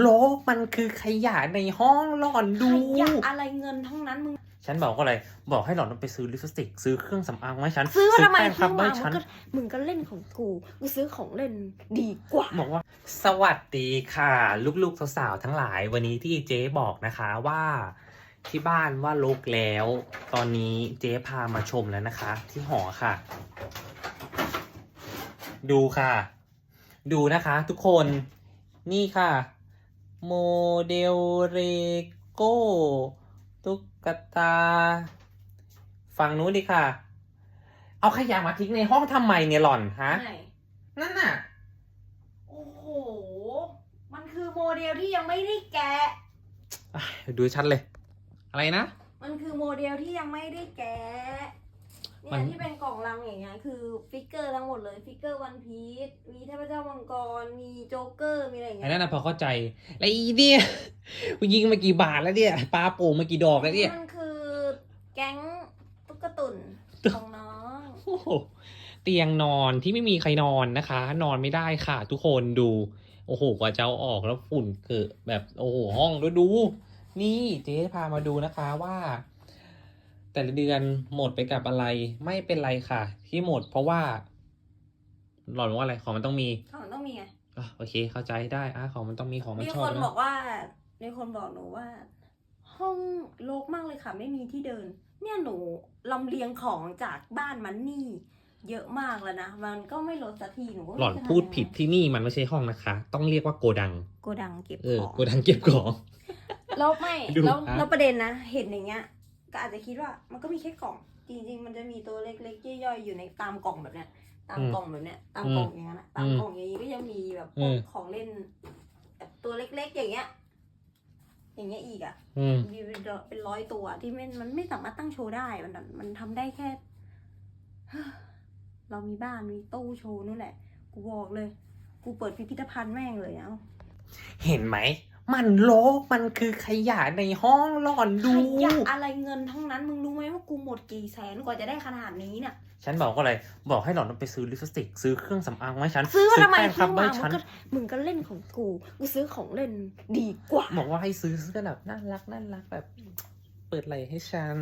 โลกมันคือขยะในห้องหล่อนดูขยะอะไรเงินทั้งนั้นมึง ฉันบอกว่าอะไร บอกให้หล่อนไปซื้อลิปสติก ซื้อเครื่องสำอางมาให้ฉันซื้อมาทำไมแป้งซื้พัอบมามาให้มึฉังน ก็มึงก็เล่นของกูกูซื้อของเล่นดีกว่า บอกว่า สวัสดีค่ะ ลูกๆสาวๆทั้งหลาย วันนี้ที่เจ๊บอกนะคะว่าที่บ้านว่าลกแล้ว ตอนนี้เจ๊พามาชมแล้วนะคะ ที่หอค่ะ ดูค่ะ ดูนะคะ ทุกคนนี่ค่ะ โมเดลเรโก้ตุ๊กตา ฝั่งนู้นดิค่ะ เอาขยะมาทิ้งในห้องทำไมเนี่ยหล่อนฮะ ไหนนั่นน่ะ โอ้โห มันคือโมเดลที่ยังไม่ได้แกะอะดูชัดเลย อะไรนะ มันคือโมเดลที่ยังไม่ได้แกะ มัเนี่ยน ที่เป็นกล่องลังอย่างเงี้ยคือฟิกเกอร์ทั้งหมดเลยฟิกเกอร์วันพีชมีเทพเจ้ามังกรมีโจ๊กเกอร์มีอะไรอย่างอัเงี้นยนั้นนะพอเข้าใจแล้วอีเนี่ยกูยิงมากี่บาทแล้วเนี่ยปลาโป่งมากี่ดอกแล้วเนี่ย มันคือแก๊งตุ๊กตุนของน้องโอ้โหเตียงนอนที่ไม่มีใครนอนนะคะ นอนไม่ได้ค่ะ ทุกคนดู โอ้โหกว่าจะเอาออกแล้วฝุ่นเกิดแบบโอ้โหห้องดูดู นี่เจ๊พามาดูนะคะว่า แต่ละเดือนหมดไปกับอะไรไม่เป็นไรค่ะ ที่หมดเพราะว่า หล่อนว่าอะไรของมันต้องมีของต้องมีไงอะโอเค เข้าใจได้อะของมันต้องมีของมันมีชคอบนนะบอกว่ามีคนบอกหนูว่า ห้องโลกมากเลยค่ะ ไม่มีที่เดิน เนี่ยหนูลำเลียงของจากบ้านมันนี่ เยอะมากแล้วนะมันก็ไม่ลดสักทีหนูก็ไม่หล่อนรู้จะพูดทำยังไงผิดที่นี่มันไม่ใช่ห้องนะคะ ต้องเรียกว่าโกดัง โกดังเก็บเออของ โกดังเก็บของ แล้วไม่ดูแล้วอะ แล้วประเด็นนะ เห็นอย่างเงี้ย ก็อาจจะคิดว่ามันก็มีแค่กล่อง จริง ๆ มันจะมีตัวเล็กๆย่อยๆอยู่ในตามกล่องแบบเนี้ย ตามกล่องแบบเนี้ย ตามกล่องอย่างนั้นอะตามกล่องอย่างนี้ก็ยังมีแบบพวกของเล่นแบบตัวเล็กๆอย่างเงี้ย อย่างเงี้ยอีกอะอืมมีเป็นร้อยเป็นร้อยตัวที่มันมันไม่สามารถตั้งโชว์ได้มันมันทำได้แค่ เรามีบ้านมีตู้โชว์นู่นแหละ กูบอกเลย กูเปิดพิพิธภัณฑ์แม่งเลยเอาเห็นไหม มันโลกมันคือขยะในห้องหล่อนดู ขยะอะไรเงินทั้งนั้นมึงรู้ไหมว่ากูหมดกี่แสนกว่าจะได้ขนาดนี้เนี่ย ฉันบอกว่าอะไรบอกให้หล่อนไปซื้อลิปสติก ซื้อเครื่องสำอางมาให้ฉันซื้อมาทำไมแป้งซื้พัอบมามาให้มึฉังนก็มึงก็เล่นของกู กูซื้อของเล่นดีกว่า บอกว่าให้ซื้อซื้อกันแบบน่ารักน่ารักแบบ เปิดไหล่ให้ฉัน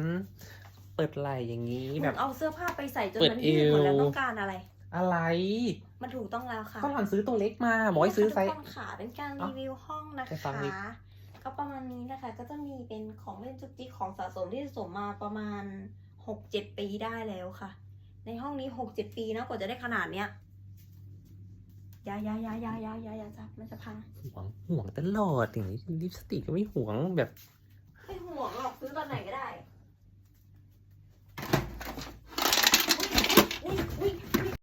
เปิดไหล่อย่างนี้มึแบบงเอาเสื้อผ้าไปใส่จนเปิดมันยืดหมดแล้วเอวต้องการอะไร อะไร มันถูกต้องแล้วค่ะก็หล่อนซื้อตัวเล็กมาบอกให้ซื้อไซส์ ทุกคนค่ะเป็นการเอ้ารีวิวห้องนะไปฟังคะดิก็ประมาณนี้นะคะ ก็จะมีเป็นของเล่นจุกจิกของสะสมที่สะสมมาประมาณหกเจ็ดปีได้แล้วค่ะ ในห้องนี้หกเจ็ดปีนะกว่าจะได้ขนาดเนี้ยอยาอยาอยาอยาอยาอยาอยาจับมันจะพัง ห่วงห่วงตลอดอย่างนี้ลิปสติกก็ไม่ห่วงแบบ ไม่ห่วงหรอกซื้อตอนไหนก็ได้